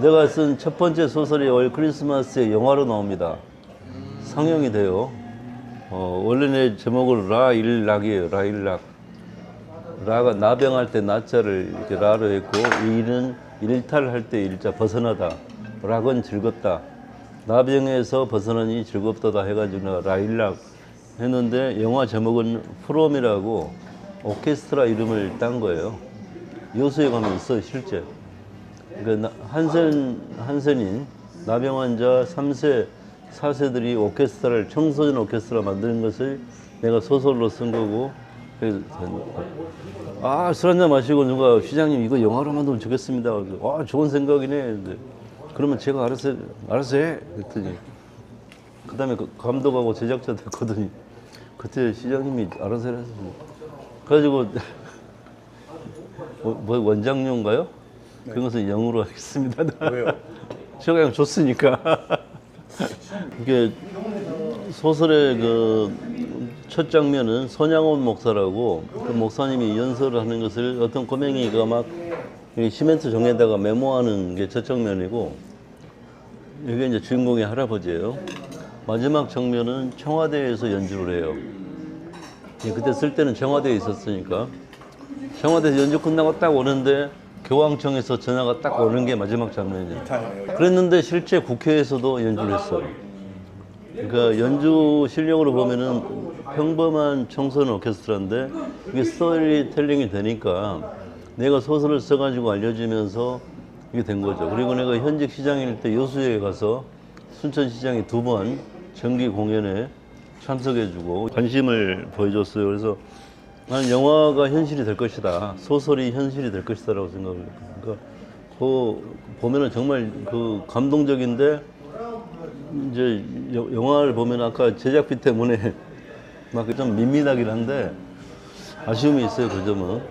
내가 쓴 첫 번째 소설이 올 크리스마스에 영화로 나옵니다. 상영이 돼요. 어, 원래 내 제목은 라일락이에요. 라일락. 라가 나병할 때 나자를 이렇게 라로 했고 일은 일탈할 때 일자 벗어나다. 락은 즐겁다. 나병에서 벗어나니 즐겁다다 해가지고 라일락 했는데 영화 제목은 프롬이라고 오케스트라 이름을 딴 거예요. 여수에 가면 있어요 실제. 그러니까 나- 한센 한센인 나병 환자 3세 4세들이 오케스트라를 청소년 오케스트라 만드는 것을 내가 소설로 쓴 거고 그래서 아술 한잔 마시고 누가 시장님 이거 영화로 만들면 좋겠습니다. 아 좋은 생각이네. 그러면 제가 알아서 알아서 해. 그랬더니 그다음에 그 감독하고 제작자 됐거든요. 그때 시장님이 알아서 해서 그래가지고 뭐, 뭐 원장료인가요? 그런 것은 영으로 하겠습니다. 왜요? 제가 그냥 줬으니까. 이게 소설의 그 첫 장면은 손양원 목사라고 그 목사님이 연설을 하는 것을 어떤 꼬맹이가 막 이 시멘트 종에다가 메모하는 게 첫 장면이고 이게 이제 주인공의 할아버지예요. 마지막 장면은 청와대에서 연주를 해요. 예, 그때 쓸 때는 청와대에 있었으니까 청와대에서 연주 끝나고 딱 오는데 교황청에서 전화가 딱 오는 게 마지막 장면이에요. 그랬는데 실제 국회에서도 연주를 했어요. 그러니까 연주 실력으로 보면은 평범한 청소년 오케스트라인데 이게 스토리텔링이 되니까 내가 소설을 써가지고 알려주면서 이게 된 거죠. 그리고 내가 현직 시장일 때 여수에 가서 순천시장이 두 번 정기 공연에 참석해주고 관심을 보여줬어요. 그래서 나는 영화가 현실이 될 것이다. 소설이 현실이 될 것이다 라고 생각을 했거든요. 그러니까 그 보면은 정말 그 감동적인데 이제 여- 영화를 보면 아까 제작비 때문에 막 좀 밋밋하긴 한데 아쉬움이 있어요 그 점은